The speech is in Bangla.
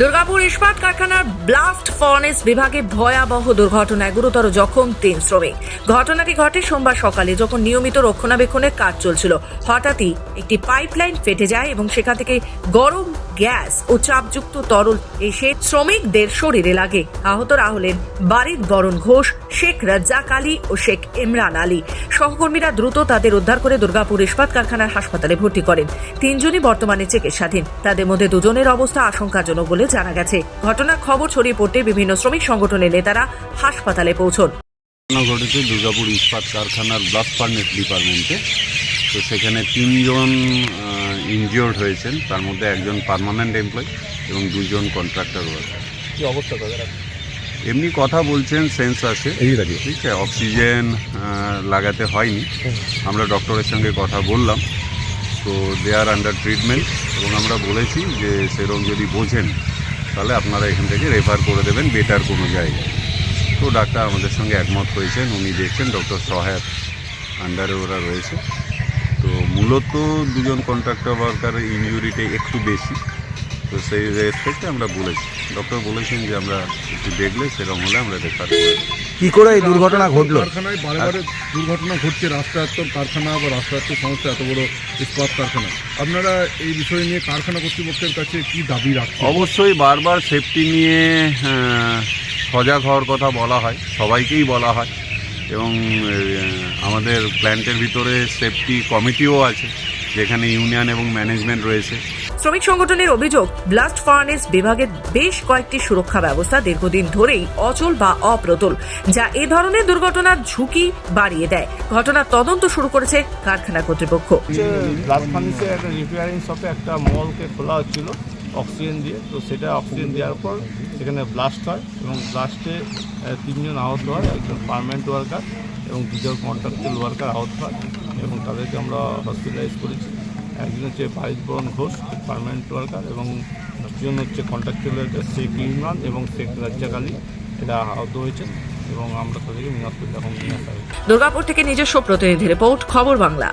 দুর্গাপুর ইস্পাত কারখানার ব্লাস্ট ফর্নেস বিভাগে ভয়াবহ দুর্ঘটনায় গুরুতর জখম তিন শ্রমিক। ঘটনাটি ঘটে সোমবার সকালে যখন নিয়মিত রক্ষণাবেক্ষণের কাজ চলছিল। হঠাৎই একটি পাইপলাইন ফেটে যায় এবং সেখান থেকে গরম গ্যাস ও চাপযুক্ত তরল এসে শ্রমিকদের শরীরে লাগে। আহতরা হলেন বারিদ বরণ ঘোষ, শেখ রাজ্জাক আলী ও শেখ ইমরান আলী। সহকর্মীরা দ্রুত তাদের উদ্ধার করে দুর্গাপুর ইস্পাত কারখানার হাসপাতালে ভর্তি করেন। তিনজনই বর্তমানে চিকিৎসাধীন। তাদের মধ্যে দুজনের অবস্থা আশঙ্কাজনক বলে জানা গেছে। ঘটনার খবর ছড়িয়ে পড়তে বিভিন্ন শ্রমিক সংগঠনের নেতারা হাসপাতালে পৌঁছন। ঘটনা ঘটেছে দুর্গাপুর ইস্পাত কারখানার ব্লাস্ট ফার্নেস ডিপার্টমেন্টে। তো সেখানে তিনজন ইনজিওর্ড হয়েছেন। তার মধ্যে একজন পার্মানেন্ট এমপ্লয় এবং দুজন কন্ট্রাক্টর ওয়ার্কার কি অবস্থা তাদের? এমনি কথা বলছেন সেন্স আছে। ঠিক আছে অক্সিজেন লাগাতে হয়নি। আমরা ডক্টরের সঙ্গে কথা বললাম। তো দে আর আন্ডার ট্রিটমেন্ট এবং আমরা বলেছি যে সেরকম যদি বোঝেন তাহলে আপনারা এখান থেকে রেফার করে দেবেন বেটার কোনো জায়গায়। তো ডাক্তার আমাদের সঙ্গে একমত হয়েছেন। উনি দেখছেন ডক্টর সহায়ত আন্ডারে ওরা রয়েছে। মূলত দুজন কন্ট্রাক্টর ওয়ার্কারের ইনজুরিটা একটু বেশি। তো সেই রেসপেক্টে আমরা বলেছি। ডক্টর বলেছেন যে আমরা একটু দেখলে সেরকম হলে আমরা রেফার। কি করে এই দুর্ঘটনা ঘটলো? কারখানায় বারে বারে দুর্ঘটনা ঘটছে রাষ্ট্রায়ত্ত কারখানা বা রাষ্ট্রায়ত্ত সংস্থা এত বড় ইস্পাত কারখানা। আপনারা এই বিষয় নিয়ে কারখানা কর্তৃপক্ষের কাছে কি দাবি রাখছেন? অবশ্যই বারবার সেফটি নিয়ে সজাগ হওয়ার কথা বলা হয়। সবাইকেই বলা হয়। এবং আমাদের প্ল্যান্টের ভিতরে সেফটি কমিটিও আছে যেখানে ইউনিয়ন এবং ম্যানেজমেন্ট রয়েছে। শ্রমিক সংগঠনের অভিযোগ ব্লাস্ট ফার্নেস বিভাগের বেশ কয়েকটি সুরক্ষা ব্যবস্থা দীর্ঘদিন ধরেই অচল বা অপ্রতুল যা এ ধরনের দুর্ঘটনার ঝুঁকি বাড়িয়ে দেয়। ঘটনার তদন্ত শুরু করেছে কারখানা কর্তৃপক্ষ। ব্লাস্ট ফার্নিসের একটা রিপেয়ারিং শপে একটা মলকে খোলা হচ্ছিল। অক্সিজেন দিয়ে। তো সেটা অক্সিজেন দেওয়ার পর সেখানে ব্লাস্ট হয় এবং ব্লাস্টে তিনজন আহত হয়, একজন পারমানেন্ট ওয়ার্কার এবং দুজন কন্ট্রাকচুয়াল ওয়ার্কার আহত হয় এবং তাদেরকে আমরা হসপিটালাইজ করেছি। একজন হচ্ছে বারিশ বরণ ঘোষ পারমানেন্ট ওয়ার্কার এবং দুজন হচ্ছে কন্ট্রাকচুয়াল ওয়ার্কার শেখ ইমরান এবং শেখ রাজ্জাক আলী এরা আহত হয়েছেন এবং আমরা তাদেরকে মিন হসপিটাল এখন দুর্গাপুর থেকে নিজস্ব প্রতিনিধি রিপোর্ট, খবর বাংলা।